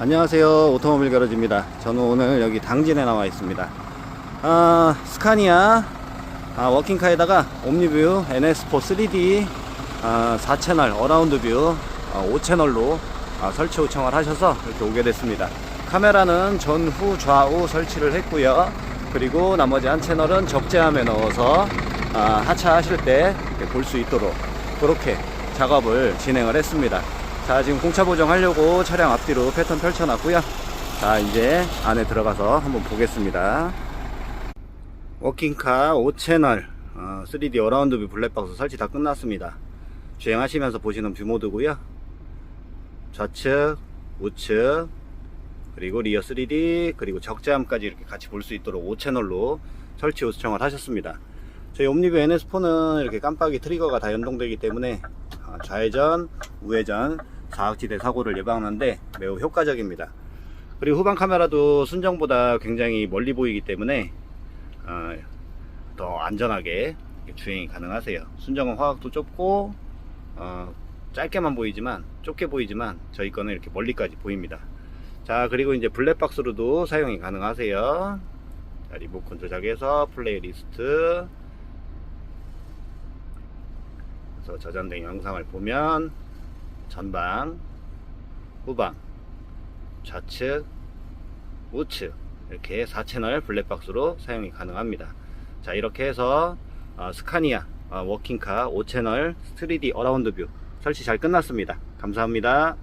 안녕하세요. 오토모빌 가로지입니다. 저는 오늘 여기 당진에 나와 있습니다. 아, 스카니아 아, 워킹카에다가 옴니뷰 NS4 3D 아, 4채널 어라운드 뷰 아, 5채널로 아, 설치 요청을 하셔서 이렇게 오게 됐습니다. 카메라는 전후 좌우 설치를 했고요. 그리고 나머지 한 채널은 적재함에 넣어서 아, 하차하실 때 볼 수 있도록 그렇게 작업을 진행을 했습니다 자 지금 공차 보정하려고 차량 앞뒤로 패턴 펼쳐놨고요. 자 이제 안에 들어가서 한번 보겠습니다. 워킹카 5채널 어, 3D 어라운드 뷰 블랙박스 설치 다 끝났습니다. 주행하시면서 보시는 뷰 모드고요. 좌측 우측 그리고 리어 3D 그리고 적재함까지 이렇게 같이 볼 수 있도록 5채널로 설치 요청을 하셨습니다 저희 옴니뷰 NS4는 이렇게 깜빡이 트리거가 다 연동되기 때문에 아, 좌회전, 우회전, 사각지대 사고를 예방하는데 매우 효과적입니다. 그리고 후방 카메라도 순정보다 굉장히 멀리 보이기 때문에 어, 더 안전하게 주행이 가능하세요. 순정은 화각도 좁고 어, 짧게만 보이지만 좁게 보이지만 저희 거는 이렇게 멀리까지 보입니다. 자 그리고 이제 블랙박스로도 사용이 가능하세요. 자, 리모컨 조작해서 플레이 리스트 그래서 저장된 영상을 보면 전방, 후방, 좌측, 우측 이렇게 4채널 블랙박스로 사용이 가능합니다. 자 이렇게 해서 어, 스카니아 어, 워킹카 5채널 3D 어라운드 뷰 설치 잘 끝났습니다. 감사합니다.